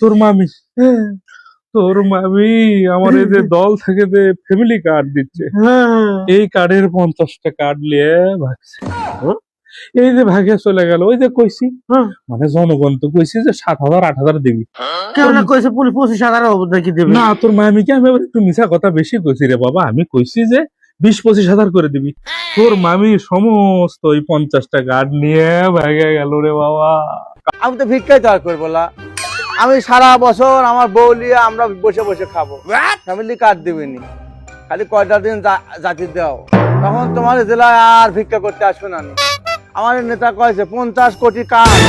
তোর মামি। তোর মামি আমার এই যে দল থেকে যে ফ্যামিলি কার্ড দিচ্ছে এই কার্ডের পঞ্চাশটা কার্ড নিয়ে ভাগছে। হ্যাঁ? এই যে ভাগে চলে গেল ওই যে কইছি মানে জনগণ তো কইছি যে সাত হাজার আট হাজার দিবি। কেউ না কইছে পুলিশ পঁচিশ হাজার নাকি দেবে? না তোর মামিকে আমি একটু মিশা কথা বেশি কইছি রে বাবা। আমি কইছি যে বিশ পঁচিশ হাজার করে দিবি। তোর মামি সমস্ত ওই পঞ্চাশটা কার্ড নিয়ে ভাগে গেল রে বাবা। আমি তো ভিক্ষাই তো আর করব না। আমি সারা বছর আমার বউ নিয়ে আমরা বসে বসে খাব। ফ্যামিলি কার্ড দিবিনি। খালি কয়টা দিন জাতি দাও। তখন তোমার জেলায় আর ভিক্ষা করতে আসবে না আমার নেতা কয়েছে পঞ্চাশ কোটি কার্ড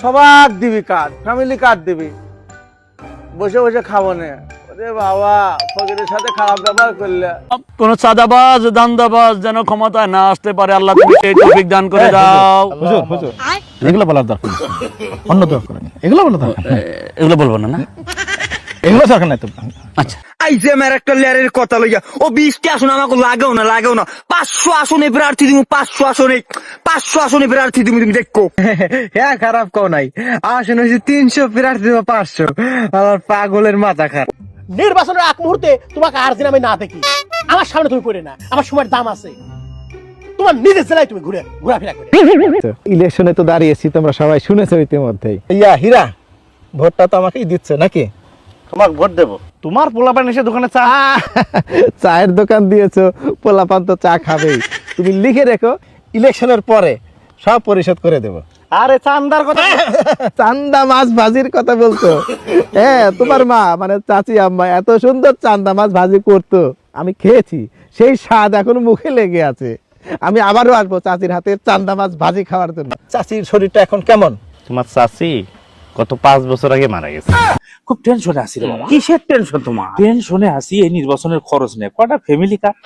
সবার দিবি কার্ড ফ্যামিলি কার্ড দিবি। বসে বসে খাব নে। বাবা ফকিরের সাথে খারাপ ব্যবহার করলে। কোন সাদাবাজ দান্দাবাজ যেন ক্ষমতায় না আসতে পারে আল্লাহ তুমি সেই তৌফিক দান করে দাও। হুজুর হুজুর এগুলো বলার দরকার। অন্য দরকার নেই। এগুলো বলার দরকার এগুলো বলব না না? এগুলো দরকার নাই তো আচ্ছা। আইসে আমার একটা লেয়ারের কথা লইয়া ও বিশটি আসন আমাকে লাগেও না লাগেও না। পাঁচশো আসনে প্রার্থী দিব পাঁচশো আসনে পাঁচশো আসনে প্রার্থী দিব তুমি দেখো। হ্যাঁ খারাপ কও নাই। আসেন হয়েছে তিনশো প্রার্থী পাঁচশো। আমার পাগলের মাথা খারাপ। নির্বাচনের আগ মুহূর্তে তোমাকে আর দিন আমি না দেখি। আমার সামনে তুমি পড়ে না। আমার সময়ের দাম আছে। তোমার নিজের জেলায় তুমি ঘুরে ঘোরাফেরা করে। ইলেকশনে তো দাঁড়িয়েছি তোমরা সবাই শুনেছো ইতিমধ্যেই। ইয়া হীরা ভোটটা তো আমাকেই দিচ্ছে নাকি? তোমাকে ভোট দেবো। তোমার পোলাপান এসে দোকানে চা চায়ের দোকান দিয়েছ পোলাপান তো চা খাবেই। তুমি লিখে রেখো ইলেকশনের পরে সব পরিশোধ করে দেবো। আরে চান্দার কথা চান্দা মাছ ভাজির কথা বলতো হ্যাঁ তোমার মা মানে চাচি আম্মা এত সুন্দর চান্দা মাছ ভাজি করতো। আমি খেয়েছি সেই স্বাদ এখন মুখে লেগে আছে। আমি আবারও আসব চাচির হাতে চান্দা মাছ ভাজি খাওয়ার জন্য। চাচির শরীরটা এখন কেমন? তোমার চাচি গত পাঁচ বছর আগে মারা গেছে। খুব টেনশনে আছি কিসের টেনশন তোমার? টেনশনে আছি এই নির্বাচনের খরচ নেই। কটা ফ্যামিলি কার্ড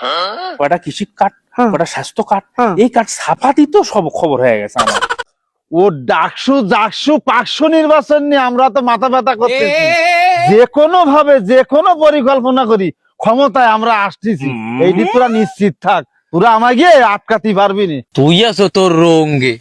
কটা কৃষি কার্ড কটা স্বাস্থ্য কার্ড এই কার্ড ছাপাতেই তো সব খবর হয়ে গেছে আমার। ও ডাকসু জাকসু পাকসু নির্বাচন নিয়ে আমরা তো মাথা ব্যথা করতেছি। যে কোনো ভাবে যে কোনো পরিকল্পনা করি ক্ষমতায় আমরা আসতেছি। এইটি তোরা নিশ্চিত থাক। তোরা আমাকে আটকাতে পারবি না। তুই আছো তোর রঙ্গে।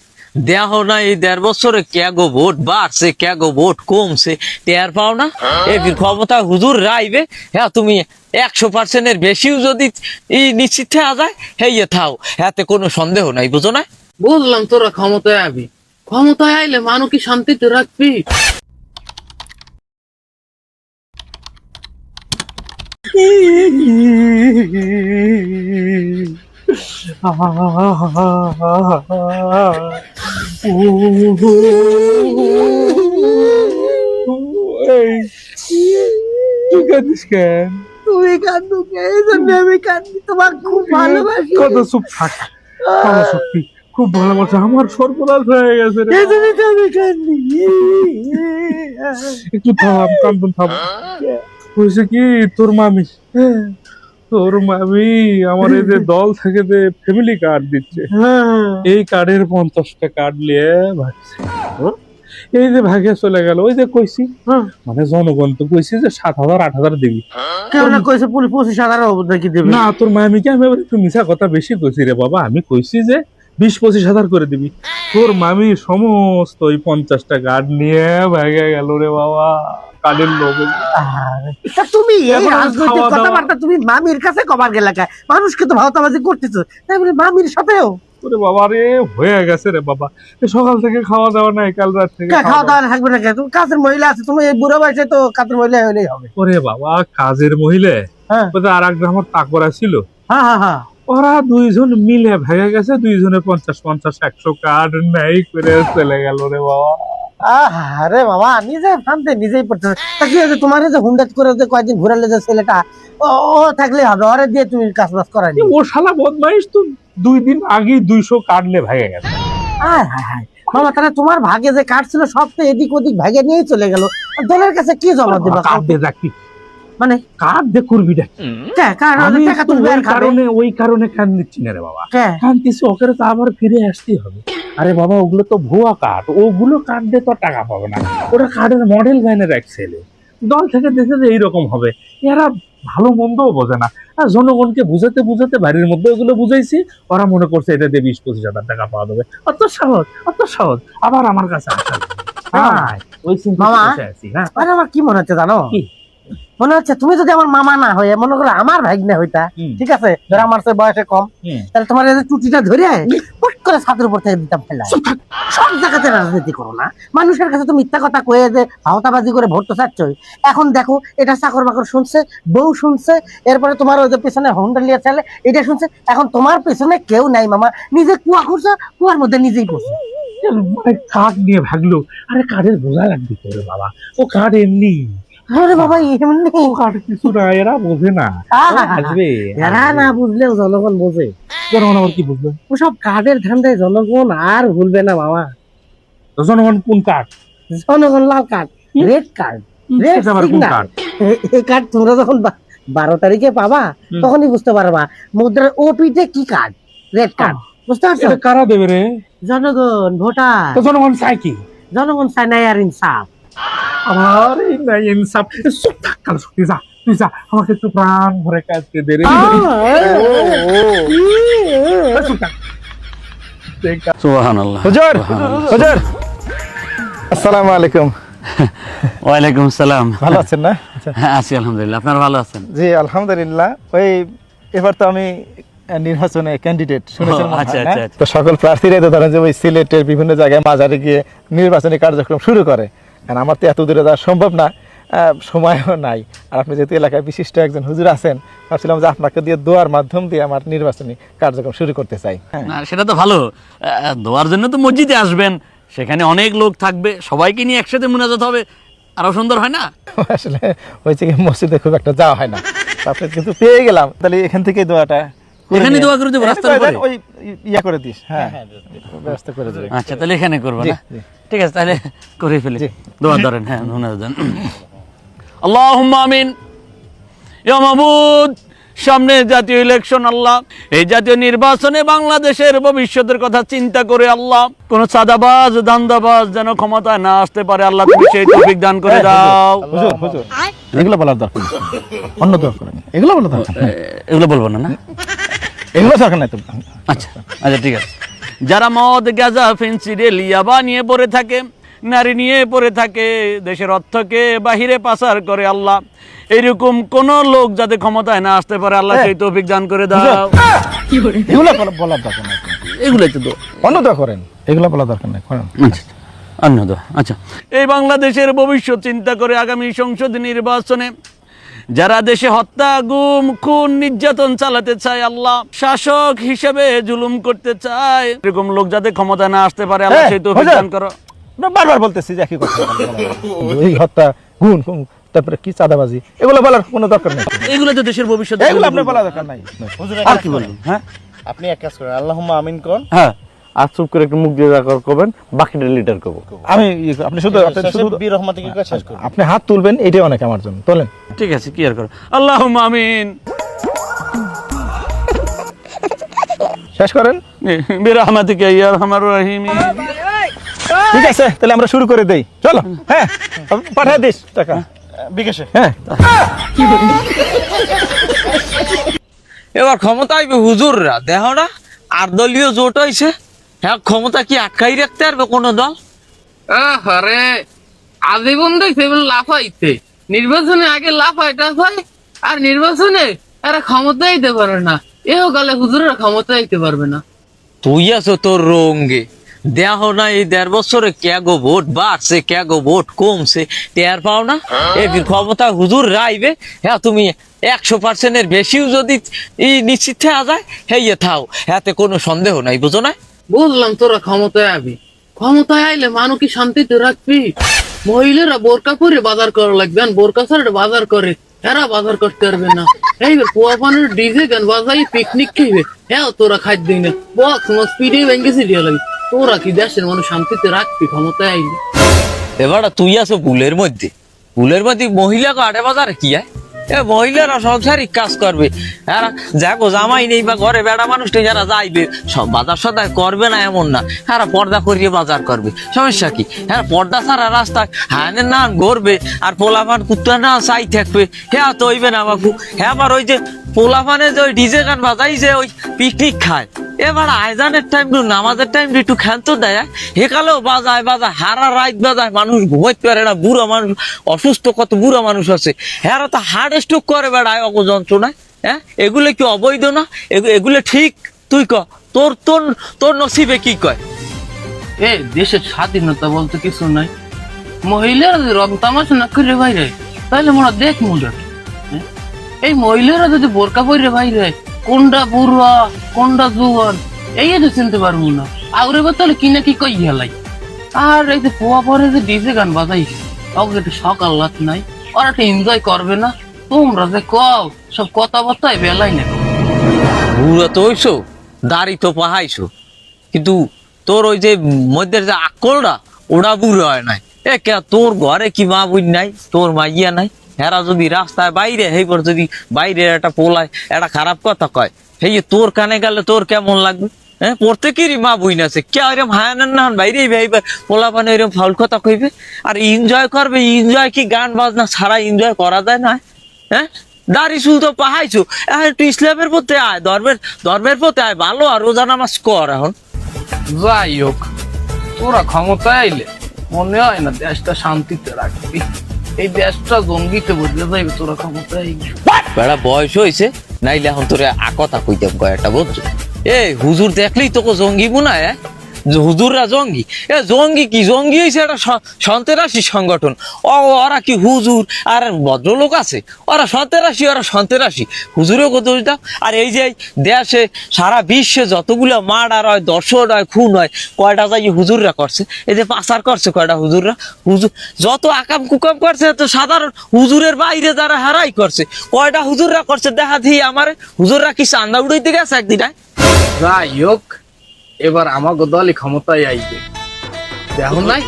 দেহ না এই দেড় বছরে ক্যাগো ভোট বাড়ছে ক্যাগো ভোট কমছে টের পাও না? এ ক্ষমতা হুজুর রাইবে। হ্যাঁ তুমি একশো পার্সেন্টের বেশিও যদি ই নিশ্চিত হয়ে যায় হেয়ে থাও। হাতে কোনো সন্দেহ নাই বুঝো না? বুঝলাম তোরা ক্ষমতায় আবি। ক্ষমতায় আইলে মানুষ কি শান্তিতে রাখবি? এই, তুমি আমি খুব কত খুব ভালোবাসা আমার সর্বনাশ হয়ে গেছে একটু থাম কান্দন থাম হয়েছে কি তোর মামি তোর মামি আমার এই যে দল থেকে যে ফ্যামিলি কার্ড দিচ্ছে এই কার্ডের পঞ্চাশটা কার্ড নিয়ে ভাগছে। হ্যাঁ? এই যে ভাগে চলে গেল ওই যে কইছি মানে জনগণ তো কইছি যে সাত হাজার আট হাজার দিবি। কইছে পুলিশ পঁচিশ হাজার নাকি দেবে? না তোর মামিকে আমি একটু মিশা কথা বেশি কইছি রে বাবা। আমি কইছি যে বিশ পঁচিশ হাজার করে দিবি। তোর মামি সমস্ত ওই পঞ্চাশটা গার্ড নিয়ে ভাগে গেল রে বাবা। লোক তা তুমি এই রাজনৈতিক কথাবার্তা তুমি মামির কাছে কবার গেলে কা? মানুষকে তো ভাওতাবাজি করতেছো। মামির সাথেও? ওরে বাবা রে হয়ে গেছে রে বাবা। সকাল থেকে খাওয়া দাওয়া নাই কাল রাত থেকে খাওয়া দাওয়া থাকবে না তুমি কাজের মহিলা আছে তুমি এই বুড়ো বয়সে তো কাজের মহিলা হলেই হবে। ওরে বাবা কাজের মহিলা? হ্যাঁ। আর আমার তাকরা ছিল। হ্যাঁ হ্যাঁ হ্যাঁ। ওরা দুইজন মিলে ভেঙে গেছে দুইজনের পঞ্চাশ পঞ্চাশ একশো কার্ড নেই করে চলে গেল রে বাবা। আরে বাবা নিজে ফানতে নিজেই পড়তে তা কি হয়েছে তোমার যে হুন্ডাত করে যে কয়েকদিন ঘুরালে যে ছেলেটা ও থাকলে হবে ওরে দিয়ে তুমি কাজ বাজ করাই ও শালা বদমাইশ তো দুই দিন আগেই দুইশো কাটলে ভেঙে গেছে। হায় হায় হায়। মামা তাহলে তোমার ভাগে যে কাঠ ছিল সব তো এদিক ওদিক ভাগে নিয়ে চলে গেল। দলের কাছে কি জমা দিবা? দিয়ে রাখবি মানে? কার্ড দিয়ে করবি না কারণে ওই কারণে কান দিচ্ছি না রে বাবা। কে? কান্তিছি ওকে তো আবার ফিরে আসতেই হবে। আরে বাবা ওগুলো তো ভুয়া কার্ড ওগুলো কার্ড দিয়ে তো টাকা পাবে না। ওটা কার্ডের মডেল ভ্যানের এক ছেলে। দল থেকে দেখে যে এইরকম হবে। এরা ভালো মন্দও বোঝে না। আর জনগণকে বুঝাতে বুঝাতে বাড়ির মধ্যে ওগুলো বুঝাইছি। ওরা মনে করছে এটা দিয়ে বিশ পঁচিশ হাজার টাকা পাওয়া যাবে। অত সহজ অত সহজ। আবার আমার কাছে আসা। হ্যাঁ। ওই চিন্তা আছি, হ্যাঁ। আরে আমার কি মনে হচ্ছে জানো? কি? মনে হচ্ছে তুমি যদি আমার মামা না হয়ে মনে করো আমার ভাগ্নে হইতা ঠিক আছে? ধরো আমার চেয়ে বয়সে কম তাহলে তোমার এই যে চুটিটা ধরে পট করে ছাদের উপর থেকে দিতাম ফেলা। সব জায়গাতে রাজনীতি করো না। মানুষের কাছে তো মিথ্যা কথা কয়ে যে ভাওতাবাজি করে ভোট তো চাচ্ছই এখন দেখো এটা চাকর বাকর শুনছে বউ শুনছে এরপরে তোমার ওই যে পেছনে হোন্ডা লিয়ে চলে এটা শুনছে। এখন তোমার পেছনে কেউ নাই মামা। নিজে কুয়া করছ কুয়ার মধ্যে নিজেই পড়ছো কাঠ নিয়ে ভাগলো। আরে কাঠের বোঝা লাগবে তোরে বাবা? ও কাঠ এমনি। আরে বাবা এমনি কাঠ কিছু না এরা বোঝে না। আসবে এরা না বুঝলেও জনগণ বোঝে। জনগণ আবার কি বুঝবে? ওসব কার্ডের ধান্দায় জনগণ আর ভুলবে না তো জনগণ কোন জনগণ লাল কার্ড রেড কার্ড। রেড কাঠ এই কার্ড? তোমরা যখন বারো তারিখে পাবা তখনই বুঝতে পারবা মুদ্রার ওপিতে কি কার্ড রেড কার্ড। বুঝতে পারছ? কারা দেবে রে? জনগণ ভোটার। জনগণ চাই কি? জনগণ চায় নাই আর ইনসাফ। আমার এই নাই ইনসাফ চুপ থাক কাল তুই যা তুই যা। আমাকে একটু প্রাণ ভরে কাজকে দে রে। চুপ থাক। সুবহানাল্লাহ। হুজুর হুজুর। আসসালামু আলাইকুম। ওয়ালাইকুম সালাম। ভালো আছেন না? আচ্ছা। হ্যাঁ আছি আলহামদুলিল্লাহ। আপনারা ভালো আছেন? জি আলহামদুলিল্লাহ। ওই এবার তো আমি নির্বাচনে ক্যান্ডিডেট শুনেছেন মনে হয়, আচ্ছা? আচ্ছা, আচ্ছা। তো সকল প্রার্থীরাই তো ধরেন যে ওই সিলেটের বিভিন্ন জায়গায় মাঝারে গিয়ে নির্বাচনী কার্যক্রম শুরু করে। আর আমার তো এত দূরে যাওয়া সম্ভব না সময়ও নাই। আর আপনি যেহেতু এলাকায় বিশিষ্ট একজন হুজুর আছেন ভাবছিলাম যে আপনাকে দিয়ে দোয়ার মাধ্যম দিয়ে আমার নির্বাচনী কার্যক্রম শুরু করতে চাই। হ্যাঁ। সেটা তো ভালো। দোয়ার জন্য তো মসজিদে আসবেন। সেখানে অনেক লোক থাকবে সবাইকে নিয়ে একসাথে মুনাজাত হবে। আরও সুন্দর হয় না? আসলে হয়েছে কি মসজিদে খুব একটা যাওয়া হয় না। আপনি কিন্তু পেয়ে গেলাম। তাহলে এখান থেকে দোয়াটা এখানে দোয়া করে দেবো, রাস্তার উপরে? ওই ইয়া করে দিস হ্যাঁ। ব্যবস্থা করে দেবে আচ্ছা তাহলে এখানে করব না? ঠিক আছে তাহলে করে ফেলি। দোয়া ধরেন হ্যাঁ দেন আল্লাহুম্মা আমিন। ইয়া মাবুদ সামনে জাতীয় ইলেকশন আল্লাহ। এই জাতীয় নির্বাচনে বাংলাদেশের ভবিষ্যতের কথা চিন্তা করে আল্লাহ। কোন সাদাবাজ দান্দাবাজ যেন ক্ষমতায় না আসতে পারে আল্লাহ তুমি সেই তৌফিক দান করে দাও। হুজুর হুজুর এগুলো বলার দরকার অন্য দোয়া করেন। এগুলো বলার দরকার এগুলো বলব না না? এগুলো দরকার নাই তো। আচ্ছা আচ্ছা ঠিক আছে। যারা মদ গাঁজা ফেন্সিডিল ইয়াবা নিয়ে পড়ে থাকে নারী নিয়ে পড়ে থাকে দেশের অর্থকে বাহিরে পাচার করে আল্লাহ। এরকম কোন লোক যাতে ক্ষমতায় না আসতে পারে আল্লাহ সেই তৌফিক দান করে দাও। এগুলো বলার দরকার নাই। এগুলোই তো। অন্য দোয়া করেন এগুলো বলার দরকার নাই করেন। আচ্ছা অন্য দোয়া আচ্ছা। এই বাংলাদেশের ভবিষ্যৎ চিন্তা করে আগামী সংসদ নির্বাচনে যারা দেশে হত্যা গুম খুন নির্যাতন চালাতে চায় আল্লাহ শাসক হিসেবে জুলুম করতে চায়। এরকম লোক যাতে ক্ষমতা না আসতে পারে আল্লাহ সেই হুজুর। দান করো। বারবার বলতেছি যে একই কথা। এই হত্যা গুণ খুন, তারপরে কি চাঁদাবাজি এগুলো বলার কোনো দরকার নেই। এগুলো তো দেশের ভবিষ্যৎ। এগুলো আপনার বলা দরকার নাই। আর কি বলব? হ্যাঁ। আপনি এক কাজ করেন আল্লাহ আমিন কর হ্যাঁ। আর চুপ করে একটু মুখ দিয়ে যা করবেন বাকিটা লিটার করব। আমি আপনি শুধু আপনি হাত তুলবেন এটাই অনেক আমার জন্য। তোলেন। ঠিক আছে কি আর করো আল্লাহ আমিন। শেষ করেন? বিরহমাতিকা ইয়া আরহামার রাহিম ঠিক আছে তাহলে আমরা শুরু করে দেই। চলো হ্যাঁ পাঠিয়ে দিস টাকা। বিকাশে। হ্যাঁ। এবার ক্ষমতা আইবে হুজুররা না আর দলীয় জোট হয়েছে হ্যাঁ ক্ষমতা কি আটকাই রাখতে পারবে কোনো দল? আরে আজীবন দেখছে লাফাইতে নির্বাচনে আগে লাফাই টাফাই আর নির্বাচনে এরা ক্ষমতা দিতে পারে না। এও গালে হুজুরেরা ক্ষমতা দিতে পারবে না। তুই আছো তোর রঙ্গে দেহ না এই দেড় বছরে কে গো ভোট বাড়ছে কে গো ভোট কমছে টের পাও না? এই ক্ষমতা হুজুর রাইবে? হ্যাঁ তুমি একশো পার্সেন্টের বেশিও যদি নিশ্চিত থাকা যায় হেয়ে থাও। হাতে কোনো সন্দেহ নাই বুঝো না? বুঝলাম তোরা ক্ষমতায় আবি। ক্ষমতায় আইলে মানুষ কি শান্তিতে রাখবি? মহিলারা বোরকা পরে বাজার করা লাগবে বোরকা ছাড়া বাজার করে, এরা বাজার করতে পারবে না। পানের ডিজে গান বাজাই পিকনিক খাইবে। হ্যাঁ তোরা খাদ্য না। বক্স পিড়ে সিরিয়া লাগবে। তোরা কি দেশের মানুষ শান্তিতে রাখবি, ক্ষমতায় আইলে এবার তুই আছো ভুলের মধ্যে। ভুলের মধ্যে মহিলা আটে বাজারে কি হয় এ মহিলারা সংসারিক কাজ করবে। হ্যাঁ দেখো জামাই নেই বা ঘরে বেড়া মানুষ নেই যারা যাইবে, সব বাজার সদায় করবে না এমন না। হ্যাঁ পর্দা করিয়ে বাজার করবে। সমস্যা কি? হ্যাঁ পর্দা ছাড়া রাস্তায় হ্যাঁ না ঘুরবে আর পোলাপান কুত্তা না চাই থাকবে। হ্যাঁ তৈবে না বাবু হ্যাঁ আবার ওই যে পোলাপানে যে ওই ডিজে গান বাজাই যে ওই পিকনিক খায়। এবার আয়জানের টাইম টু নামাজের টাইম একটু খেলতো দেয়। হেকালেও বাজায় বাজায়, হারা রাত বাজায়, মানুষ ঘুমাইতে পারে না, বুড়া মানুষ, অসুস্থ কত বুড়া মানুষ আছে। হেরা তো হার্ট স্ট্রোক করে বেড়ায় অগ যন্ত্রণায় হ্যাঁ? এগুলো কি অবৈধ না? এগু- এগুলো ঠিক? তুই ক, তোর তোর তোর নসিবে কি কয়? এ, দেশের স্বাধীনতা বলতে কিছু নাই। মহিলারা রং তামাশা না করে বাইরে, তাহলে মোরা দেখ মুজা এই মহিলারা যদি বোরকা পরে বাইরে কোনটা বুড়া কোনটা জুয়ান এই তো চিনতে পারব না। আউরে তাহলে কি না কি কই হেলাই। আর এই যে পোয়া পরে যে ডিজে গান বাজাইছে ওকে একটু সকাল রাত নাই। ওরা একটু এনজয় করবে না। তোমরা যে কও, সব কথাবার্তায় বেলাই না বুড়ো তো হইছো, দাড়ি তো পাহাইছো। কিন্তু তোর ওই যে মধ্যের যে আকলটা ওটা বুড়ো হয় নাই। এ কে তোর ঘরে কি মা বুঝ নাই, তোর মা ইয়া নাই। হেরা যদি রাস্তায় বাইরে হেইবার যদি বাইরে একটা পোলায় একটা খারাপ কথা কয় হেই তোর কানে গেলে তোর কেমন লাগবে? হ্যাঁ প্রত্যেকেরই মা বুঝ আছে। কে এরম হায়ান না বাইরে ভাইবার পোলা পানে এরম ফাউল কথা কইবে? আর এনজয় করবে এনজয় কি গান বাজনা ছাড়া এনজয় করা যায় না? হ্যাঁ দাড়ি চুল তো পাহাইছো। একটু ইসলামের পথে আয়, ধর্মের ধর্মের পথে আয়, ভালো আর রোজা নামাজ কর এখন। যাই হোক, তোরা ক্ষমতা আইলে মনে হয় না দেশটা শান্তিতে রাখবি। এই দেশটা জঙ্গিতে বদলে যাইবে, তোরা ক্ষমতায় বেড়া, বয়স হয়েছে নাইলে এখন তোরে আকতা কইতাম কয়েকটা বুঝছ এ হুজুর দেখলেই তোকে জঙ্গি মনে হয় যে হুজুররা জঙ্গি। এ জঙ্গি কি? জঙ্গি হয়েছে একটা সন্ত্রাসী সংগঠন। ও ওরা কি হুজুর? আর ভদ্রলোক আছে। ওরা সন্ত্রাসী ওরা সন্ত্রাসী। হুজুরও দোষ দাও আর এই যে দেশে, সারা বিশ্বে যতগুলো মার্ডার হয় দর্শন হয়, খুন হয়, কয়টা যাই হুজুররা করছে? এই যে পাচার করছে কয়টা হুজুররা? হুজুর, যত আকাম কুকাম করছে তো সাধারণ হুজুরের বাইরে যারা হারাই করছে, কয়টা হুজুররা করছে? দেখা দিই আমার। হুজুররা কি চান্দা উড়াইতে গেছে একদিন যাই হোক এবার আমাকে দলই ক্ষমতায় আইবে। দেখো নাই?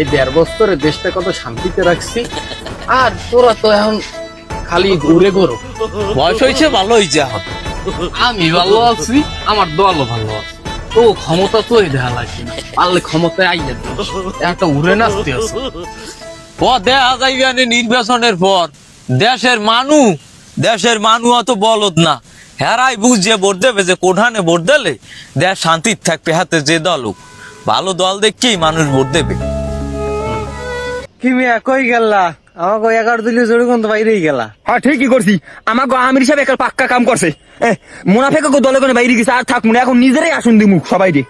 এই দেড় বছরে দেশটা কত শান্তিতে রাখছি। আর তোরা তো এখন খালি ঘুরে ঘুরো। বয়স হয়েছে ভালো হয়েছে এখন। আমি ভালো আছি আমার দলও ভালো আছে। তো ক্ষমতা তো দেখা লাগছে পারলে ক্ষমতায় আইয়া। একটা উড়ে নাচতে আছে। ও দেখা যাইবে নির্বাচনের পর। দেশের মানু দেশের মানু অত বলদ না। হেরাই বুঝ যে ভোট দেবে যে কোঠানে ভোট দেলে দেয় শান্তির থাকবে হাতে যে দল হোক। ভালো দল দেখি মানুষ ভোট দেবে কি মিয়া, কই গেলা আমাকে এগারো দিলে জোরে কোন বাইরেই গেলা। হ্যাঁ ঠিকই করছি। আমাকে আমির সাহেব একটা পাক্কা কাম করছে। মুনাফেকে দলে কোনো বাইরে গেছে। আর থাক মনে এখন নিজেরাই আসুন দিমু সবাই রে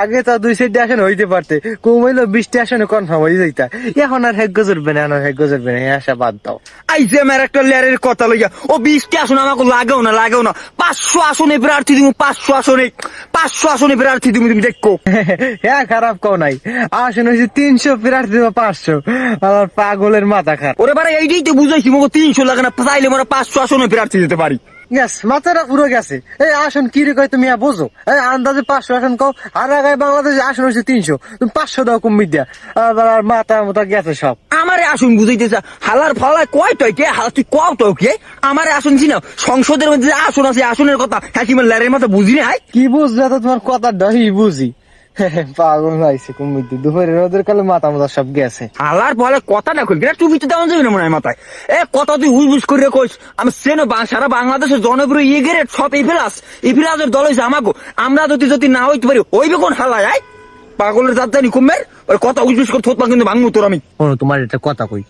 আগে তো দুই সাইড আসন হইতে পারতে। কম হইল বৃষ্টি আসনে কনফার্ম হয়ে যাইতা। এখন আর হেগ্য জুড়বে না এখন হেগ্য জুড়বে না এই আশা বাদ দাও। আইসে আমার একটা লেয়ারের কথা লইয়া ও বিশটি আসন আমাকে লাগেও না লাগেও না। পাঁচশো আসনে প্রার্থী দিমু পাঁচশো আসনে। পাঁচশো আসনে প্রার্থী দিমু তুমি দেখো। হ্যাঁ খারাপ কও নাই। আসন হয়েছে তিনশো প্রার্থী দেবো পাঁচশো। আমার পাগলের মাথা খারাপ ওরে বারে এইটাই তো বুঝাইছি মগো তিনশো লাগে না চাইলে পাঁচশো আসনে প্রার্থী দিতে পারি। গ্যাস মাথাটা পুরো গেছে। এই আসন কি রে তুমি বোঝো? এই আন্দাজে পাঁচশো আসন কও আর আগায় বাংলাদেশে আসন হয়েছে তিনশো। তুমি পাঁচশো দাও কমিয়ে দিয়া। আর মাথা মাথা গেছে সব। আমারে আসুন বুঝাইতেছে হালার ফালায় কয় টয় কে? হালা তুই কও তো কে? আমারে আসন ছিল সংসদের মধ্যে আসন আছে আসনের কথা হ্যাঁ কি মাথা বুঝি না কি বুঝলে তোমার কথা ডহি বুঝি। পাগল হয়েছে দুপুরে রোদের কালে মাথা মাথা সব গেছে। হালার ফলে কথা না কই না টুপি তো তেমন যাবে না মনে হয় মাথায়? এ কথা তুই করে কইস। আমি সেনো সারা বাংলাদেশের জনপ্রিয় ইয়ে গেরে সব ইফিলাস। ইফিলাসের দল হয়েছে আমাকে আমরা যদি যদি না হইতে পারি ওইবে কোন হালায় আয়? পাগলের জাত জানি কুমের। ওই কথা উজবুজ করে থোত কিন্তু ভাঙবো তোর আমি। তোমার একটা কথা কই।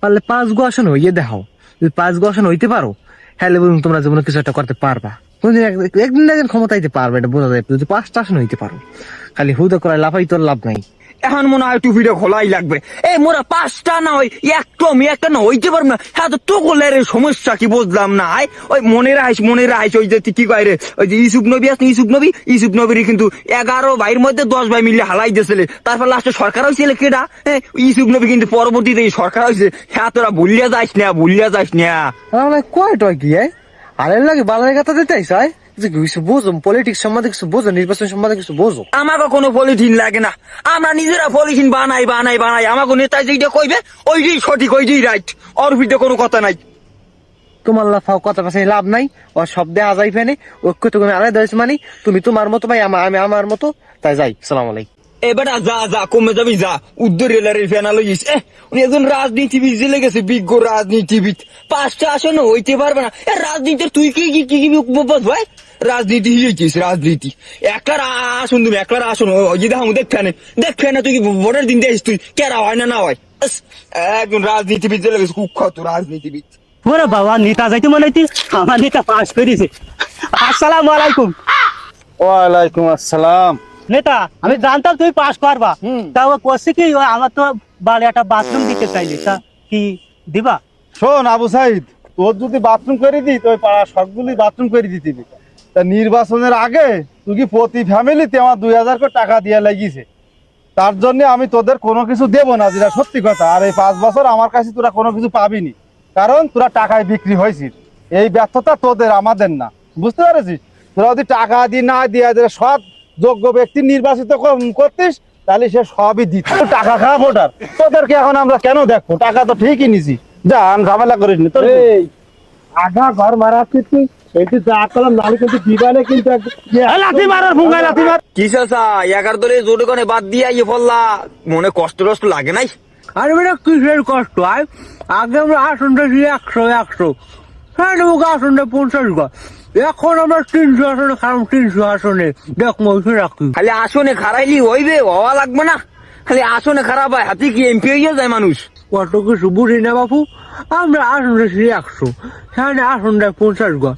পারলে পাঁচ গো আসন হইয়ে দেখাও। যদি পাঁচ গো আসন হইতে পারো হ্যাঁ বলুন তোমরা জীবনে কিছু একটা করতে পারবা। কোনদিন এক- একদিন না পারবে এটা বোঝা যায়। যদি পাঁচটা আসন হইতে পারো। খালি হুদা করে লাফাই তোর লাভ নাই। এখন মনে হয় টুপিটা খোলাই লাগবে। এই মোরা পাঁচটা না একটা আমি একটা না হইতে পারব না। হ্যাঁ তো তো গোলের সমস্যা কি বুঝলাম না আয় ওই মনে রাখিস মনে রাখিস ওই যে কি কয় রে? ওই যে ইসুফ নবী আছে ইসুফ নবী? ইসুফ নবীর কিন্তু এগারো ভাইয়ের মধ্যে দশ ভাই মিলে হালাই দিয়েছিল। তারপর লাস্টে সরকার হয়েছিল কেডা? হ্যাঁ ইসুফ নবী কিন্তু পরবর্তীতে সরকার হয়েছে হ্যাঁ তোরা ভুলিয়া যাইস না ভুলিয়া যাইস না। আমার কয় টয় কি আরে লাগে বালার কথা দিতে হয় কিছু বোঝো পলিটিক্স সম্বন্ধে কিছু বোঝো নির্বাচন সম্বন্ধে কিছু বোঝো আমাকে কোনো পলিথিন লাগে না। আমরা নিজেরা পলিথিন বানাই বানাই বানাই। আমাকে নেতা যেটা কইবে ওইটাই সঠিক ওইটাই রাইট ওর ভিতরে কোনো কথা নাই। তোমার লাফাও কথা পাশে লাভ নাই ও সব দেয়া যাই ফেনে। ঐক্য তো কোনো আলাদা হয়েছে মানে তুমি তোমার মতো ভাই আমি আমার মতো তাই যাই সালাম আলাইকুম। এবারে যা যা কমে যাবি যা। উদ্দর রেলারের ফেনা লইস এ উনি একজন রাজনীতিবিদ জেলে গেছে বিজ্ঞ রাজনীতিবিদ। পাঁচটা আসন হইতে পারবে না। এ রাজনীতির তুই কি কি কি কি উপবাস ভাই? রাজনীতি হয়েছিস রাজনীতি? একলার আসুন তুমি একলার আসুন। ওই দেখো দেখতে না দেখতে না তুই ভোটের দিন দেখিস তুই? কেরা হয় না না হয়? একজন রাজনীতিবিদ চলে গেছে কুখ্যাত রাজনীতিবিদ। ওরে বাবা নেতা যাইতে মনে হইতি? আমার নেতা পাস করেছে আসসালাম আলাইকুম। ওয়ালাইকুম আসসালাম। নেতা আমি জানতাম তুমি পাস করবা। তা ও করছে কি আমার তো বাড়ি একটা বাথরুম দিতে চাইলি। তা কি দিবা? শোন আবু সাইদ তোর যদি বাথরুম করে দিই তো ওই পাড়া সবগুলি বাথরুম করে দিতে তা নির্বাচনের আগে তুই কি প্রতি ফ্যামিলিতে আমার দুই হাজার করে টাকা দিয়ে লাগিয়েছে? তার জন্য আমি তোদের কোনো কিছু দেবো না যেটা সত্যি কথা। আর এই পাঁচ বছর আমার কাছে তোরা কোনো কিছু পাবিনি। কারণ তোরা টাকায় বিক্রি হয়েছিস। এই ব্যর্থতা তোদের আমাদের না। বুঝতে পেরেছিস? তোরা যদি টাকা দিয়ে না দিয়ে সৎ যোগ্য ব্যক্তি নির্বাচিত করতিস তাহলে সে সবই দিত। টাকা খাওয়া ভোটার। তোদেরকে এখন আমরা কেন দেখব? টাকা তো ঠিকই নিছি। যান ঝামেলা করিস নি তোর আগা ঘর মারা তুই যা ইয়ে মনে কষ্ট টষ্ট লাগে নাই? আরে বেটা কিসের কষ্ট? হয় আগে আমরা আসনটা একশো একশো। হ্যাঁ আসনটা পঞ্চাশ গা। এখন আমরা তিনশো আসনে খারাপ তিনশো আসনে। দেখ মহিষে রাখি। খালি আসনে খারাইলি হইবে হওয়া লাগবে না। খালি আসনে খারাপ হয় হাতি কি এমপি হইয়া যায় মানুষ? কত কিছু বুঝি না বাপু? আমরা আসন ছিল একশো। সেখানে আসনটা পঞ্চাশ গা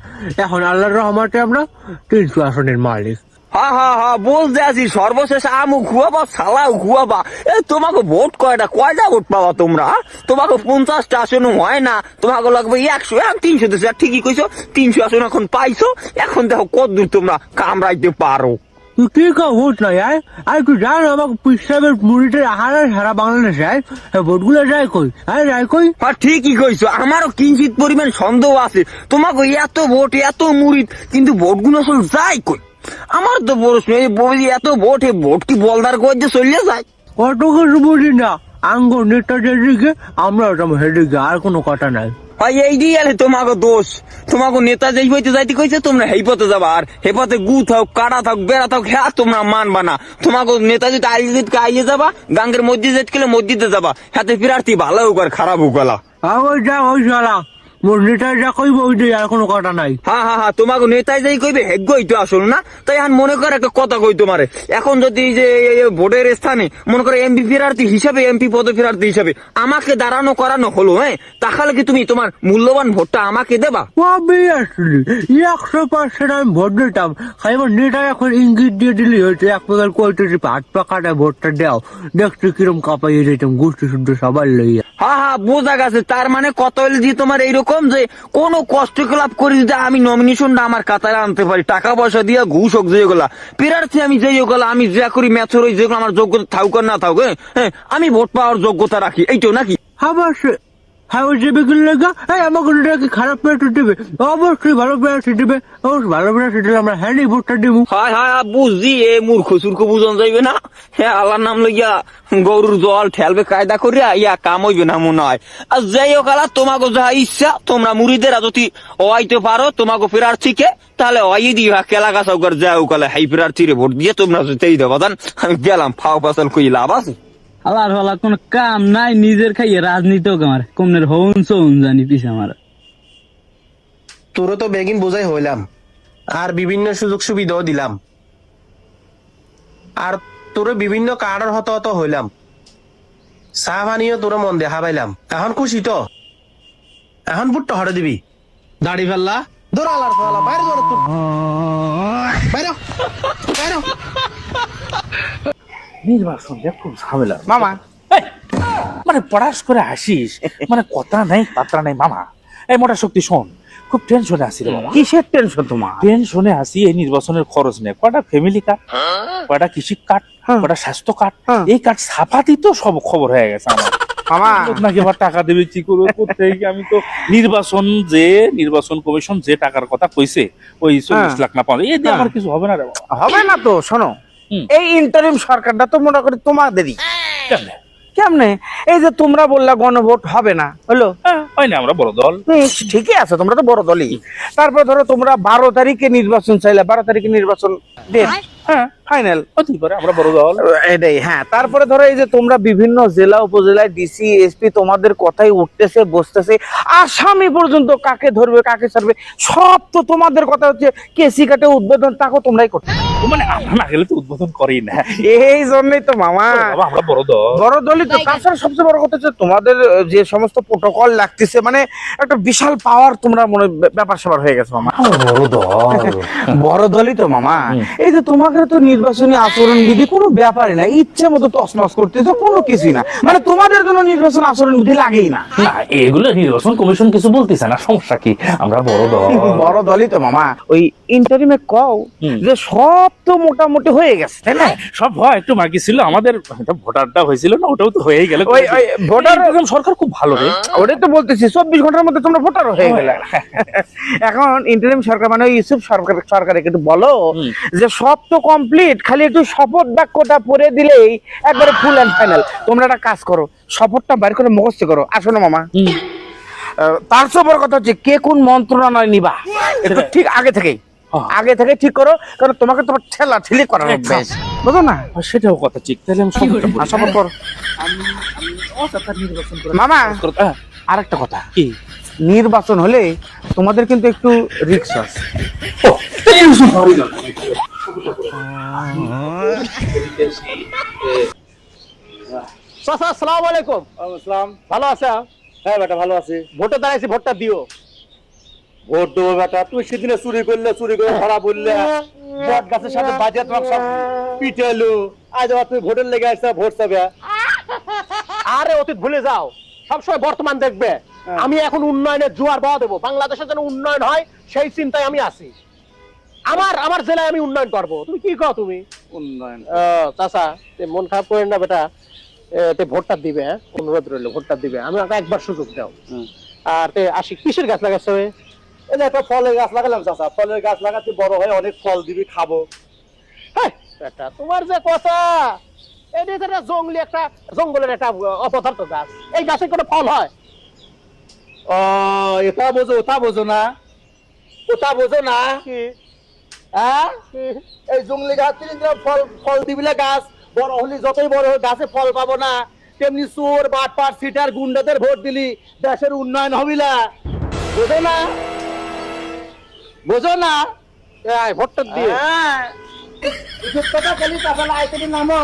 এখন আল্লাহর রহমাতে আমরা তিনশো আসনের মালিক। হা হা হা বলতে আছি সর্বশেষ আমু খুয়াবা সালাও খুয়াবা। এ তোমাকে ভোট কয়টা? কয়টা ভোট পাবা তোমরা? তোমাকে পঞ্চাশটা আসন হয় না। তোমাকে লাগবে একশো এক তিনশো দেশে ঠিকই কইছো তিনশো আসন এখন পাইছো। এখন দেখো কত দূর তোমরা কামড়াইতে পারো। তুই কি কা ভোট নাই আয়? আর তুই জান আমাকে পিসাবের মুড়িতে হারা সারা বাংলাদেশে আয়? ভোটগুলো যায় কই? আয় যায় কই? হ্যাঁ ঠিকই কইছো। আমারও কিঞ্চিত পরিমাণ সন্দেহ আছে। তোমাকে এত ভোট এত মুড়ি কিন্তু ভোটগুলো আসলে যায় কই? আমার তো প্রশ্ন এই বলি এত ভোট এই ভোট কি বলদার করে যে চলে যায়? কত কিছু বুঝি না আঙ্গ নেতা যেদিকে আমরা যাব সেদিকে আর কোনো কথা নাই। হয় এই দিয়ে তোমাকে দোষ। তোমাকে নেতা যেই যাইতে কইছে তোমরা সেই পথে যাবা আর হে পথে গু থাক কাটা থাক বেড়া থাক হ্যাঁ তোমরা মানবা না। তোমাকে নেতা যদি আইয়ে আইয়ে যাবা গাঙ্গের মধ্যে যেতে গেলে মসজিদে যাবা। হাতে ফিরার্থী ভালো হোক আর খারাপ হোক গলা আবার যা ওই মোর নেতা যা কইব ওই আর কোনো কথা নাই। হ্যাঁ হ্যাঁ হ্যাঁ তোমাকে নেতাই যাই কইবে হেগ্যই তো আসল না? তাই এখন মনে করে একটা কথা কই তোমারে। এখন যদি যে এই- ভোটের স্থানে মনে করে এমপি ফেরার্থী হিসাবে এমপি পদ ফেরার্থী হিসাবে আমাকে দাঁড়ানো করানো হলো হ্যাঁ? তাহলে কি তুমি তোমার মূল্যবান ভোটটা আমাকে দেবা? অবভিয়াসলি একশো পার্সেন্ট আমি ভোট দিতাম। আমার নেতা এখন ইঙ্গিত দিয়ে দিলি হয়েছে এক প্রকার কইতেছি হাত পাকাটা ভোটটা দাও। দেখছি কিরম কাঁপাইয়ে যেতাম গোষ্ঠী শুদ্ধ সবার লইয়া। হ্যাঁ হ্যাঁ বোঝা গেছে। তার মানে কত যে তোমার এইরকম যে কোনো কষ্ট ক্লাব করে যদি আমি নমিনেশনটা আমার কাতারে আনতে পারি টাকা পয়সা দিয়ে ঘুষ হোক যেগুলা প্রার্থী আমি যেই গেলা আমি যা করি ম্যাচর ওই যেগুলো আমার যোগ্যতা থাকুক না থাকুক হ্যাঁ, হ্যাঁ আমি ভোট পাওয়ার যোগ্যতা রাখি এইটাও নাকি? অবশ্যই হ্যাঁ ওই কি লেগা এই, আমাকে নেতাকে খারাপ প্লেয়ার দেবে? অবশ্যই ভালো প্লেয়ার দিবে। অবশ্যই ভালো প্লেয়ার দিলে আমরা হ্যাঁ ভোটটা দেবো। হায় হায় বুঝছি এ মূর্খ সুর্খ বুঝন যাইবে না? হ্যাঁ আল্লাহর নাম লইয়া গরুর জল ঠেলবে, কায়দা করিয়া ইয়া কাম হইবে না মনে হয়। আর যাই হোক আলা তোমাকে যাহা ইচ্ছা, তোমরা মুড়িদের যদি ওয়াইতে পারো তোমাকে ফেরার থেকে, তাহলে ওয়াই দিও কেলা গাছ যাও কালে হাই ফেরার চিরে ভোট দিয়ে তোমরা যেতেই দেবো আমি গেলাম, ফাও ফাসল কই লাভ আছে? আল্লাহ আল্লাহ কোন কাম নাই নিজের খাইয়ে রাজনীতি আমার। কমনের হউন সউন জানি পিছে আমার। তোরও তো বেগিন বোঝাই হইলাম। আর বিভিন্ন সুযোগ সুবিধাও দিলাম। আর তোরে বিভিন্ন কারণের হত হত হইলাম। চা পানিও তোর মন দেখা পাইলাম। এখন খুশি তো? এখন বুটটা হরে দিবি। দাড়ি ফেললা? দৌড়ালার ফেলা বাইরে দৌড় বাইরে বাইরে। নির্বাচন খুব ঝামেলা মামা। মানে পড়াশ করে হাসিস মানে কথা নাই পাত্রা নাই মামা। এই মোটা শক্তি শোন খুব টেনশনে আছি রে বাবা কিসের টেনশন তোমার? টেনশনে আছি এই নির্বাচনের খরচ নেই কয়টা ফ্যামিলি কার্ড কয়টা কৃষি কার্ড কয়টা স্বাস্থ্য কার্ড এই কার্ড ছাপাতেই তো সব খবর হয়ে গেছে আমার। মামা। আবার টাকা দেবে কি করবে আমি তো নির্বাচন যে নির্বাচন কমিশন যে টাকার কথা কইছে ওই চল্লিশ লাখ না পাওয়া এই দিয়ে আমার কিছু হবে না রে হবে না তো শোনো। এই ইন্টারিম সরকারটা তো মনে করি তোমাদেরই। কেমনে? কেমনে? এই যে তোমরা বললা গণভোট হবে না হলো? হ্যাঁ, হয় না আমরা বড় দল। ঠিকই আছে তোমরা তো বড় দলই। তারপর ধরো তোমরা বারো তারিখে নির্বাচন চাইলে বারো তারিখে নির্বাচন ডেট হ্যাঁ। ফাইনাল হতেই পারে আমরা বড় দল। এটাই হ্যাঁ। তারপরে ধরো এই যে তোমরা বিভিন্ন জেলা উপজেলায় ডিসি এসপি তোমাদের কথাই উঠতেছে বসতেছে। আসামি পর্যন্ত কাকে ধরবে কাকে ছাড়বে সব তো তোমাদের কথা হচ্ছে। কেসি কাটে উদ্বোধন তাকে তোমরাই করতে মানে আমরা না গেলে তো উদ্বোধন করি না। এই জন্যই তো মামা। আমরা বড় দল। বড় দলই তো। তাছাড়া সবচেয়ে বড় কথা হচ্ছে তোমাদের যে সমস্ত প্রোটোকল লাগতেছে মানে একটা বিশাল পাওয়ার তোমরা মনে ব্যাপার স্যাপার হয়ে গেছে মামা। বড় দল। বড় দলই তো মামা। এই যে তোমাকে তো নির্বাচনী আচরণ বিধি কোনো ব্যাপারই না। ইচ্ছে মতো তসনস করতেছো কোনো কিছুই না। মানে তোমাদের জন্য নির্বাচন আচরণ বিধি লাগেই না। না এগুলো নির্বাচন কমিশন কিছু বলতেছে না। সমস্যা কি? আমরা বড় দল। বড় দলই তো মামা। ওই ইন্টারিমে কও যে সব তো মোটামুটি হয়ে গেছে তাই না? সব হয়। একটু বাকি ছিল। আমাদের ভোটারটা হয়েছিল না ওটাও তো হয়েই গেল। ওই ওই ভোটার সরকার খুব ভালো রে। ওটাই তো বলতেছি চব্বিশ ঘণ্টার মধ্যে তোমরা ভোটার হয়ে গেলে। এখন ইন্টারিম সরকার মানে ইউসুফ সরকার সরকারকে একটু বলো যে সব তো কমপ্লিট খালি একটু শপথ বাক্যটা পড়ে দিলেই একবারে ফুল অ্যান্ড ফাইনাল তোমরা একটা কাজ করো শপথটা বাইর করে মুখস্থ করো। আসো না মামা। তার চেয়ে কথা হচ্ছে কে কোন মন্ত্রণালয় নিবা? এটা ঠিক আগে থেকেই। আগে থেকে ঠিক করো কারণ তোমাকে তোমার ঠেলা ঠেলি করার অভ্যাস বুঝো না? সেটাও কথা ঠিক। তাহলে আমি শপথ করো। মামা! আরেকটা কথা। কি? নির্বাচন হলে তোমাদের কিন্তু একটু রিক্স আছে। চাচা আসসালামু আলাইকুম। ভালো আছে? হ্যাঁ বেটা ভালো আছি। ভোটে দাঁড়াইছি ভোটটা দিও। ভোট দেবো বেটা। তুই সেদিনে চুরি করলে চুরি করে ধরা বললে বট গাছের সাথে বাজিয়ে তোমাকে সব পিটেলো আজ আবার তুমি ভোটের লেগে আসছে ভোট চাবে। আরে অতীত ভুলে যাও। সবসময় বর্তমান দেখবে। আমি এখন উন্নয়নের জোয়ার বাওয়া দেবো। বাংলাদেশের যেন উন্নয়ন হয় সেই চিন্তায় আমি আছি। আমার আমার জেলায় আমি উন্নয়ন করব। তুমি কি কও তুমি? উন্নয়ন। চাচা মন খারাপ করেন না বেটা। তে ভোটটা দিবে হ্যাঁ? অনুরোধ রইল ভোটটা দিবে। আমি একবার সুযোগ দাও। আর তে আসি কিসের গাছ লাগাচ্ছ? এই যে একটা ফলের গাছ লাগালাম চাচা। ফলের গাছ লাগাতে বড় হয় অনেক ফল দিবি খাব। হেই, বেটা তোমার যে কথা। এটা একটা জঙ্গলি একটা জঙ্গলের একটা অপদার্থ গাছ। এই গাছে কোনো ফল হয়? ও এটা বোঝো ওটা বোঝো না। ওটা বোঝো না। হ্যাঁ? এই জঙ্গলি গাছ তিন ফল ফল দিবিলে গাছ। বড় হলি যতই বড় গাছে ফল পাবো না। তেমনি চোর বাটপাট সিটার গুন্ডাদের ভোট দিলি দেশের উন্নয়ন হবিলা। বোঝো না? বোঝো না? ভোটটা দিয়ে। হ্যাঁ। কথা খালি তাহলে আইতে নামো।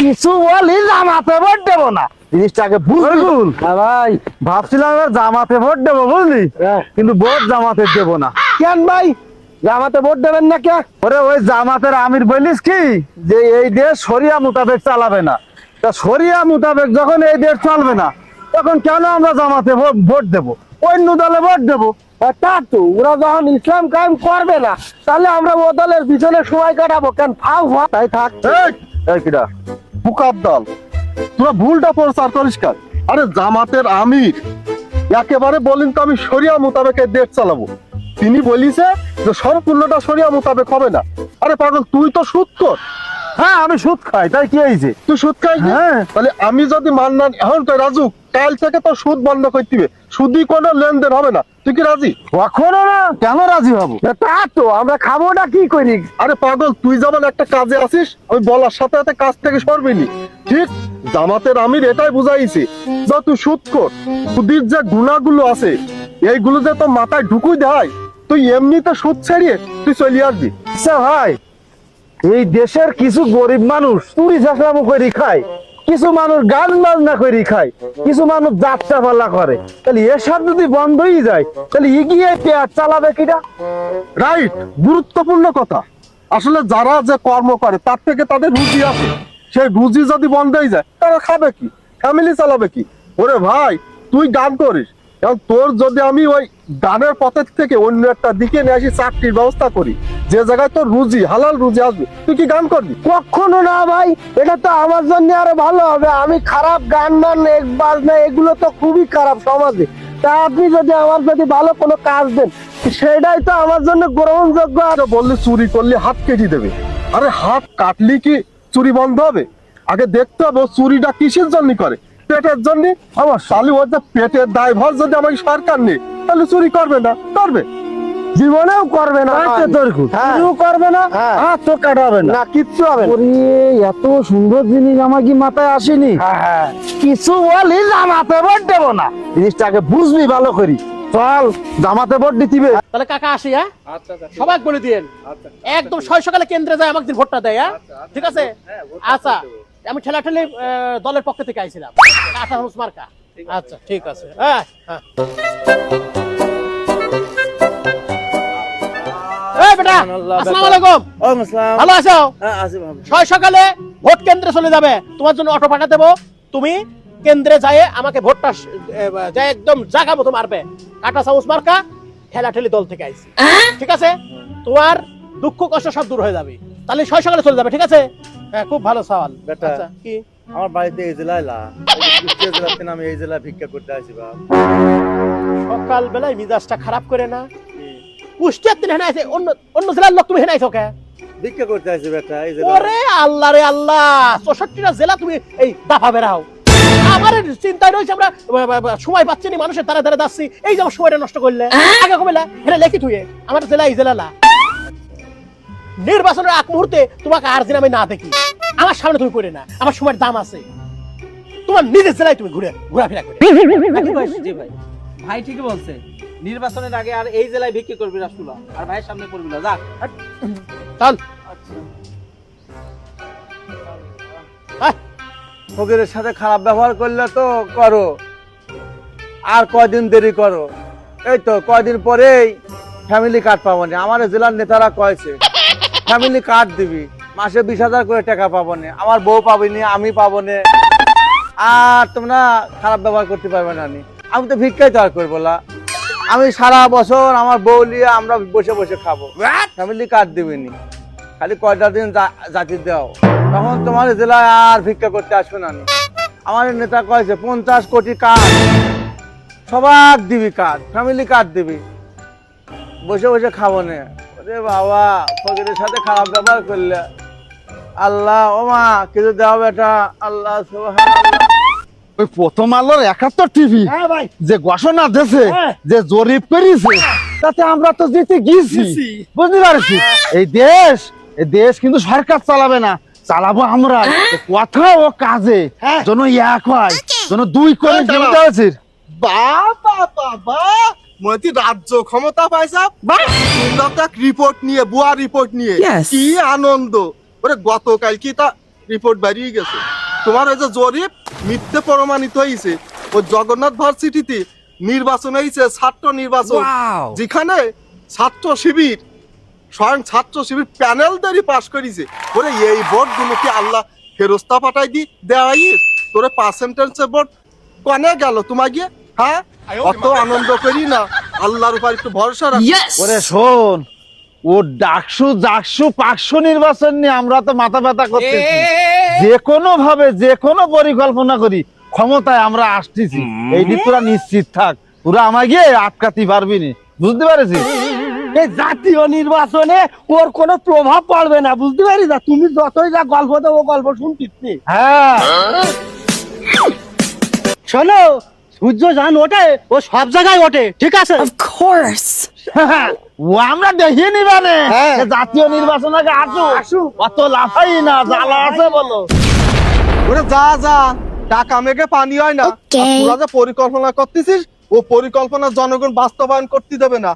কিছু বলি জামাতে ভোট দেবো না। জিনিসটাকে বুঝুন ভাই ভাবছিলাম জামাতে ভোট দেবো বুঝলি? কিন্তু ভোট জামাতে দেবো না। কেন ভাই? জামাতে ভোট দেবেন না কে? ওরে ওই জামাতের আমির বলিস কি? যে এই দেশ সরিয়া মোতাবেক চালাবে না। তা সরিয়া মোতাবেক যখন এই দেশ চলবে না তখন কেন আমরা জামাতে ভোট দেব? অন্য দলে ভোট দেবো? তা তো ওরা যখন ইসলাম কায়েম করবে না তাহলে আমরা ও দলের পিছনে সময় কাটাবো কেন? ফাও ফাও তাই থাক। এই। কিরা বুকার দল। তোরা ভুলটা প্রচার করিস কার আরে জামাতের আমির। একেবারে বলেন তো আমি সরিয়া মোতাবেক দেশ চালাবো। তিনি বলিছে যে সম্পূর্ণটা সরিয়া মোতাবেক হবে না। আরে পাগল তুই তো সুদ কর হ্যাঁ আমি সুদ খাই তাই কি হয়েছে তুই সুদ খাই হ্যাঁ। তাহলে আমি যদি মান্নান এখন তো রাজু কাল থেকে তো সুদ বন্ধ করতে হবে সুদি কোনো লেনদেন হবে না। তুই কি রাজি? কখনো না। কেন রাজি হব? তা তো আমরা খাব না কি করি? আরে পাগল তুই যেমন একটা কাজে আছিস ওই বলার সাথে সাথে কাজ থেকে সরবিনি। ঠিক জামাতের আমির এটাই বুঝাইছি। যে তুই সুদ কর। সুদির যে গুণাগুলো আছে এইগুলো যে তো মাথায় ঢুকুই দেয় তুই এমনিতে সুদ ছাড়িয়ে তুই চলে আসবি। আচ্ছা ভাই এই দেশের কিছু গরিব মানুষ চুরি চাকরামো করে খায়। কিছু মানুষ গান বাজনা করে খায়, কিছু মানুষ যাত্রা পাল্লা করে। তাহলে এসব যদি বন্ধই যায়, তাহলে এগিয়ে পেয়ার চালাবে কিটা? রাইট গুরুত্বপূর্ণ কথা। আসলে যারা যে কর্ম করে, তার থেকে তাদের রুজি আছে। সেই রুজি যদি বন্ধই যায়, তারা খাবে কি? ফ্যামিলি চালাবে কি? ওরে ভাই, তুই গান করিস এখন তোর যদি আমি ওই গানের পথের থেকে অন্য একটা দিকে নিয়ে আসি চাকরির ব্যবস্থা করি যে জায়গায় তোর রুজি হালাল রুজি আসবে তুই কি গান করবি? কখনো না ভাই এটা তো আমার জন্য আরও ভালো হবে। আমি খারাপ গান মান বাজনা এগুলো তো খুবই খারাপ সমাজে। তা আপনি যদি আমার যদি ভালো কোনো কাজ দেন সেটাই তো আমার জন্য গ্রহণযোগ্য। আরে বললি চুরি করলে হাত কেটে দেবে। আরে হাত কাটলি কি চুরি বন্ধ হবে? আগে দেখতে হবে চুরিটা কিসের জন্য করে? পেটের জন্য আমার শালি ওর পেটের দায়ভার যদি আমাকে সরকার নেই তাহলে চুরি করবে না। করবে? জীবনেও করবে না। করবে না হাত কাটাবে না। কিচ্ছু হবে এত সুন্দর জিনিস আমার কি মাথায় আসেনি? কিছু বলি জামাতে ভোট দেবো না। জিনিসটাকে বুঝবি ভালো করি। চল জামাতে ভোট দিতিবে। তাহলে কাকা আসি হ্যাঁ? সবাই বলে দিয়েন। একদম ছয় সকালে কেন্দ্রে যায় আমাকে ভোটটা দেয় হ্যাঁ? ঠিক আছে? আচ্ছা। আমি ঠেলা ঠেলে দলের পক্ষ থেকে আইছিলাম। আঠা হলুস মার্কা। আচ্ছা ঠিক আছে। হ্যাঁ হ্যাঁ। এই বেটা আসসালামু আলাইকুম। ভালো আছো? ছয় সকালে ভোট কেন্দ্রে চলে যাবে। তোমার জন্য অটো পাঠা দেবো। তুমি কেন্দ্রে যায় আমাকে ভোটটা যায় একদম জায়গা মতো মারবে। কাটা চামচ মার্কা ঠেলা ঠেলি দল থেকে আইছি। ঠিক আছে? তোমার দুঃখ কষ্ট সব দূর হয়ে যাবে। তাহলে ছয় সকালে চলে যাবে ঠিক আছে? হ্যাঁ খুব ভালো সওয়াল। বেটা। আচ্ছা কি? আমার বাড়িতে এই জেলায় লা। কুষ্টিয়া জেলা আমি এই জেলায় ভিক্ষা করতে আসি বাপ। সকাল বেলায় মিজাজটা খারাপ করে না? কুষ্টিয়ার দিন হেনে আছে অন্য অন্য জেলার লোক তুমি হেনে আইছো কে? ভিক্ষা করতে আসি বেটা এই জেলা ওরে আল্লাহ রে আল্লাহ চৌষট্টিটা জেলা তুমি এই দাফা বেরাও আমার চিন্তায় রয়েছে আমরা সময় পাচ্ছি না মানুষের দ্বারা দ্বারা যাচ্ছি এই যে সময়টা নষ্ট করলে। আগে এটা লেখি থুয়ে আমার জেলা এই জেলা না নির্বাচনের আগ মুহূর্তে তোমাকে আর দিন আমি না দেখি। আমার সামনে তুমি পড়ে না আমার সময়ের দাম আছে। তোমার নিজের জেলায় তুমি ঘুরে ঘোরাফেরা করে। জি ভাই ভাই। ঠিকই বলছে নির্বাচনের আগে আর এই জেলায় ভিক্ষা করবি রাসুলা আর ভাইয়ের সামনে করবি না যা। চল। ফকিরের সাথে খারাপ ব্যবহার করলে তো করো। আর কয়দিন দেরি করো? এই তো কয়দিন পরেই ফ্যামিলি কার্ড পাবো না। আমার জেলার নেতারা কয়েছে। ফ্যামিলি কার্ড দিবি। মাসে বিশ হাজার করে টাকা পাবো না আমার বউ পাবিনি আমি পাবো না আর তোমরা খারাপ ব্যবহার করতে পারবে না নি। আমি তো ভিক্ষাই তো আর করব না। আমি সারা বছর আমার বউ নিয়ে আমরা বসে বসে খাব। ফ্যামিলি কার্ড দিবি দিবিনি। খালি কয়টা দিন জাতি দাও। তখন তোমার জেলায় আর ভিক্ষা করতে আসবে না নি। আমার নেতা কয়েছে পঞ্চাশ কোটি কার্ড সবার দিবি কার্ড ফ্যামিলি কার্ড দিবি। বসে বসে খাব না। ওরে বাবা ফকিরের সাথে খারাপ ব্যবহার করলে। আল্লাহ ও মা কিছু দাও বেটা। আল্লাহ ওই প্রথম আলোর একাত্তর টিভি হ্যাঁ যে ঘোষণা দিয়েছে হ্যাঁ। যে জরিপ করেছে তাতে আমরা তো জিতে গিয়েছি বুঝতে পারছি? এই দেশ এই দেশ কিন্তু সরকার চালাবে না চালাবো আমরা। কথা ও কাজে হ্যাঁ। যেন এক হয় যেন দুই করে বুঝতে পারছিস বাবা বাবা মতি রাজ্য ক্ষমতা পাইছা। এক রিপোর্ট নিয়ে বুয়া রিপোর্ট নিয়ে। কি আনন্দ। ওরে গতকাল কি তা রিপোর্ট বেরিয়ে গেছে। তোমার ওই যে জরিপ মিথ্যে প্রমাণিত হয়েছে ও জগন্নাথ ভার্সিটিতে নির্বাচন হয়েছে ছাত্র নির্বাচন যেখানে ছাত্র শিবির স্বয়ং ছাত্র শিবির প্যানেল দাঁড়িয়ে পাশ করেছে ওরে এই ভোটগুলো কি আল্লাহ ফেরস্তা পাঠাই দি দেওয়াইস তোরে পার্সেন্টেন্সের ভোট কনে গেল তোমার গিয়ে হ্যাঁ? অত আনন্দ করি না। আল্লাহর উপর একটু ভরসা রাখ। ওরে শোন ও ডাকসু জাকসু পাকসু নির্বাচন নিয়ে আমরা তো মাথা ব্যথা করতেছি। যে কোনো ভাবে যে কোনো পরিকল্পনা করি ক্ষমতায় আমরা আসতেছি। এই দিক তোরা নিশ্চিত থাক। তোরা আমাকে আটকাতে পারবি না। বুঝতে পারছিস? এই জাতীয় নির্বাচনে ওর কোনো প্রভাব পড়বে না। বুঝতে পারি না তুমি যতই যা গল্প দেবো গল্প শুনতেছি হ্যাঁ। শোনো সূর্য যান ওঠে ও সব জায়গায় ওঠে ঠিক আছে? ও আমরা মানে। জাতীয় নির্বাচন আগে আসুক। অত লাফাই না জ্বালা আছে বলো। ওরে যা যা টাকা মেঘে পানি হয় না। তোরা যে পরিকল্পনা করতেছিস ও পরিকল্পনা জনগণ বাস্তবায়ন করতে দেবে না।